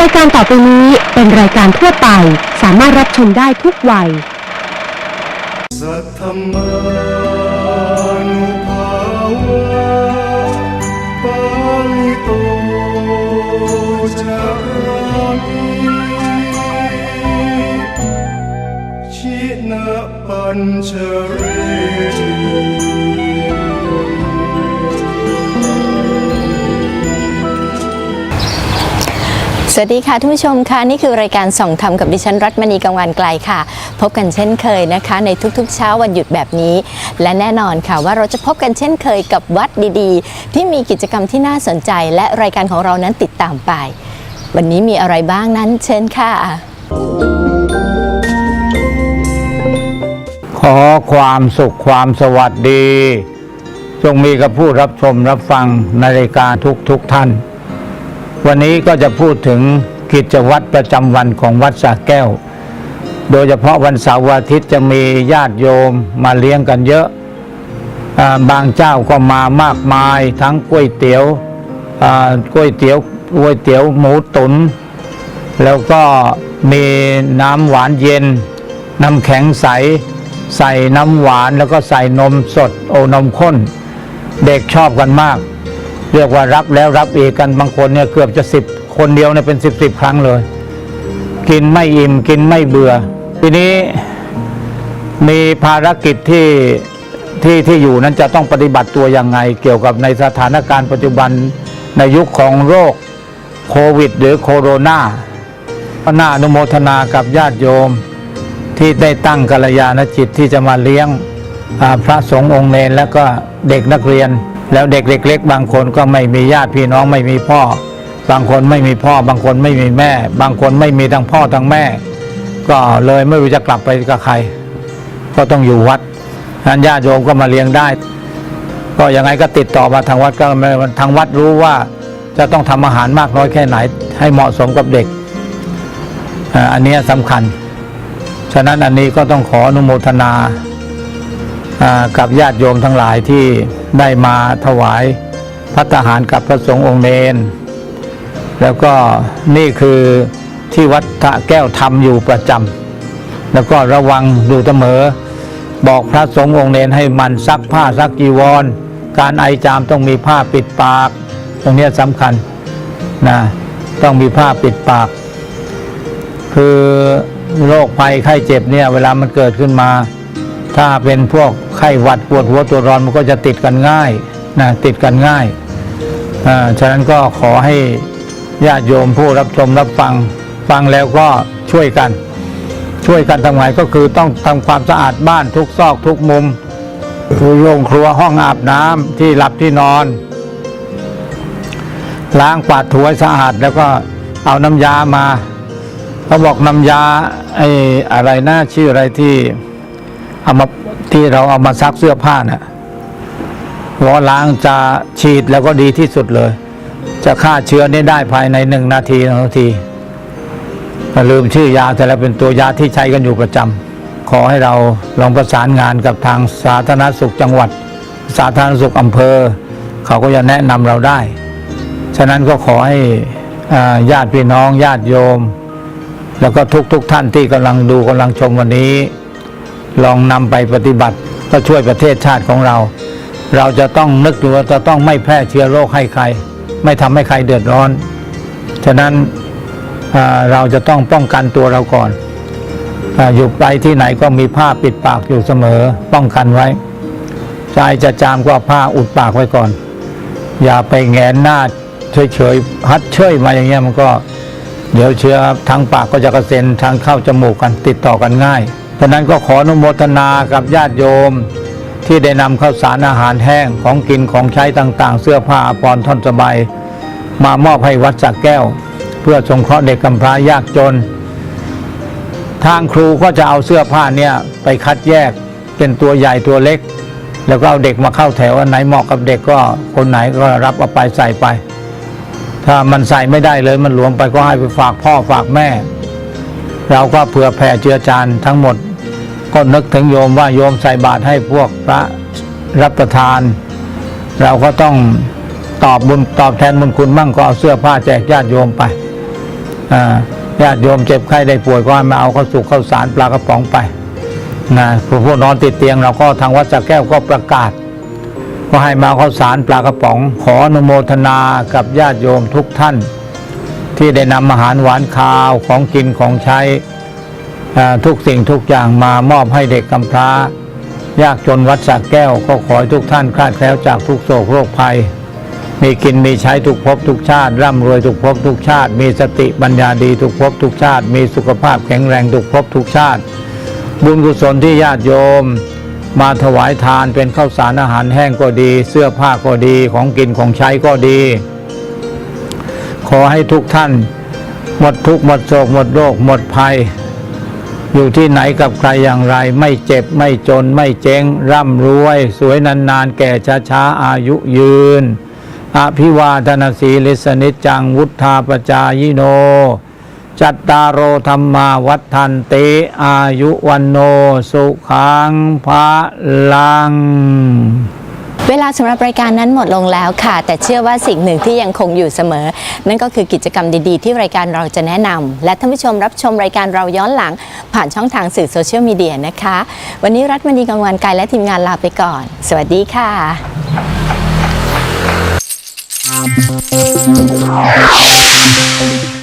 รายการต่อไปนี้เป็นรายการทั่วไป สามารถรับชมได้ทุกวัย สัทธมานุภาวะปาลิโตจามิชินะปัญชเรติ สวัสดีค่ะท่านผู้ชมค่ะนี่คือรายการส่องธรรมกับดิฉันรัตมณีกังวานไกลค่ะ พบกันเช่นเคยนะคะ ในทุกๆ เช้าวันหยุดแบบนี้ และแน่นอนค่ะว่าเราจะพบกันเช่นเคยกับวัดดีๆ ที่มีกิจกรรมที่น่าสนใจ และรายการของเรานั้นติดตามไป วันนี้มีอะไรบ้างนั้นเชิญค่ะ ขอความสุขความสวัสดี จงมีกับผู้รับชมรับฟังในรายการทุกทุกๆท่าน วันนี้ก็จะพูดถึงกิจวัตรประจำวันของวัดสระแก้ว โดยเฉพาะวันเสาร์วอาทิตย์จะมีญาติโยมมาเลี้ยงกันเยอะ บางเจ้าก็มามากมายทั้งก๋วยเตี๋ยวก๋วยเตี๋ยวก๋วยเตี๋ยวหมูตุน แล้วก็มีน้ำหวานเย็น น้ำแข็งใส ใส่น้ำหวานแล้วก็ใส่นมสดโอนมข้น เด็กชอบกันมาก เรียกว่ารับแล้วรับอีกกันบางคนเนี่ยเกือบจะสิบคนเดียวเนี่ยเป็นสิบสิบครั้งเลย กินไม่อิ่มกินไม่เบื่อ ทีนี้มีภารกิจที่ที่ที่อยู่นั้นจะต้องปฏิบัติตัวยังไง เกี่ยวกับในสถานการณ์ปัจจุบันในยุคของโรคโควิด หรือโคโรนาก็น่าอนุโมทนากับญาติโยมที่ได้ตั้งกัลยาณจิตที่จะมาเลี้ยงพระสงฆ์องค์เนรแล้วก็เด็กนักเรียน แล้วเด็กเล็กๆบางคนก็ไม่มีญาติพี่น้องไม่มีพ่อ บางคนไม่มีพ่อ บางคนไม่มีแม่ บางคนไม่มีทั้งพ่อทั้งแม่ ก็เลยไม่รู้จะกลับไปกับใคร ก็ต้องอยู่วัดนั้นญาติโยมก็มาเลี้ยงได้ ก็ยังไงก็ติดต่อมาทางวัดก็ทางวัดรู้ว่าจะต้องทำอาหารมากน้อยแค่ไหน ให้เหมาะสมกับเด็ก อันนี้สำคัญ ฉะนั้นอันนี้ก็ต้องขออนุโมทนา กับญาติโยมทั้งหลายที่ได้มาถวายพัตตาหารกับพระสงฆ์องค์เนน แล้วก็นี่คือที่วัดทะแก้วทำอยู่ประจำแล้วก็ระวังอยู่เสมอ บอกพระสงฆ์องค์เนนให้มันซักผ้าซักจีวร การไอจามต้องมีผ้าปิดปาก ตรงนี้สำคัญนะต้องมีผ้าปิดปาก คือโรคภัยไข้เจ็บเนี่ย เวลามันเกิดขึ้นมา ถ้าเป็นพวกไข้หวัดปวดหัวตัวร้อนมันก็จะติดกันง่ายนะติดกันง่ายอ่าฉะนั้นก็ขอให้ญาติโยมผู้รับชมรับฟังฟังแล้วก็ช่วยกัน ช่วยกันทำไงก็คือต้องทำความสะอาดบ้านทุกซอกทุกมุมคือโรงครัวห้องอาบน้ำที่หลับที่นอน ล้างกวาดถูให้สะอาดแล้วก็เอาน้ำยามาเขาบอกน้ำยาไอ้อะไรนะชื่ออะไรที่ เอามาที่เราเอามาซักเสื้อผ้าน่ะล้อล้างจะฉีดแล้วก็ดีที่สุดเลย จะฆ่าเชื้อนี้ได้ภายในหนึ่งนาทีหนึ่งนาทีลืมชื่อยาแต่ละเป็นตัวยาที่ใช้กันอยู่ประจำขอให้เราลองประสานงานกับทางสาธารณสุขจังหวัด สาธารณสุขอำเภอ เขาก็จะแนะนำเราได้ ฉะนั้นก็ขอให้ญาติพี่น้องญาติโยม แล้วก็ทุกทุกๆท่านที่กำลังดูกำลังชมวันนี้ ลองนำไปปฏิบัติก็ช่วยประเทศชาติของเรา เราจะต้องนึกดูว่าจะต้องไม่แพร่เชื้อโรคให้ใคร ไม่ทำให้ใครเดือดร้อน ฉะนั้นเราจะต้องป้องกันตัวเราก่อนออยู่ไปที่ไหนก็มีผ้าปิดปากอยู่เสมอ ป้องกันไว้ใจจะจามก็ผ้าอุดปากไว้ก่อน อย่าไปแงนหน้าเฉยๆฮัดเชยมาอย่างเงี้ยมันก็ เดี๋ยวเชื้อทางปากก็จะกระเซ็นทางเข้าจมูกกันติดต่อกันง่าย ฉะนั้นก็ขออนุโมทนากับญาติโยม ที่ได้นำข้าวสารอาหารแห้งของกินของใช้ต่างๆ เสื้อผ้าปอาภรณ์ท่อนสบายมามอบให้วัดสักแก้ว เพื่อสงเคราะห์เด็กกำพร้ายากจน ทางครูก็จะเอาเสื้อผ้าเนี่ยไปคัดแยกเป็นตัวใหญ่ตัวเล็ก แล้วก็เอาเด็กมาเข้าแถวอันไหนเหมาะกับเด็กก็คนไหนก็รับเอาไปใส่ไป ถ้ามันใส่ไม่ได้เลยมันหลวมไปก็ให้ไปฝากพ่อฝากแม่ เราก็เผื่อแผ่เจือจานทั้งหมด ก็นึกถึงโยมว่าโยมใส่บาตรให้พวกพระรับประทาน เราก็ต้องตอบบุญตอบแทนบุญคุณมั่งก็เอาเสื้อผ้าแจกญาติโยมไปญาติโยมเจ็บไข้ได้ป่วยก็มาเอาข้าวสุกข้าวสารปลากระป๋องไปนะผู้นอนติดเตียงเราก็ทางวัดสระแก้วก็ประกาศ ก็ให้มาเอาข้าวสารปลากระป๋อง ขออนุโมทนากับญาติโยมทุกท่าน ที่ได้นำอาหารหวานคาวของกินของใช้ทุกสิ่งทุกอย่างมามอบให้เด็กกำพร้า ยากจนวัดสระแก้วก็ขอให้ทุกท่านคลาดแคล้วจากทุกโศกโรคภัย มีกินมีใช้ทุกภพทุกชาติ ร่ำรวยทุกภพทุกชาติ มีสติปัญญาดีทุกภพทุกชาติ มีสุขภาพแข็งแรงทุกภพทุกชาติ บุญกุศลที่ญาติโยม มาถวายทานเป็นข้าวสารอาหารแห้งก็ดี เสื้อผ้าก็ดีของกินของใช้ก็ดี ขอให้ทุกท่าน หมดทุกข์หมดโศกหมดโรคหมดภัย อยู่ที่ไหนกับใครอย่างไร ไม่เจ็บไม่จนไม่เจ๊ง ร่ำรวย สวยนานๆ แก่ช้าๆ อายุยืนอภิวาทนาสีลิสนิจจังวุธาปจายโน จัตตารโอธรรมาวัฏันเตอายุวันโน สุขังพระลัง เวลาสำหรับรายการนั้นหมดลงแล้วค่ะ แต่เชื่อว่าสิ่งหนึ่งที่ยังคงอยู่เสมอ นั่นก็คือกิจกรรมดีๆ ที่รายการเราจะแนะนำและท่านผู้ชมรับชมรายการเราย้อนหลัง ผ่านช่องทางสื่อโซเชียลมีเดียนะคะ วันนี้รัฐมณีกังวานกายและทีมงานลาไปก่อน สวัสดีค่ะ Thank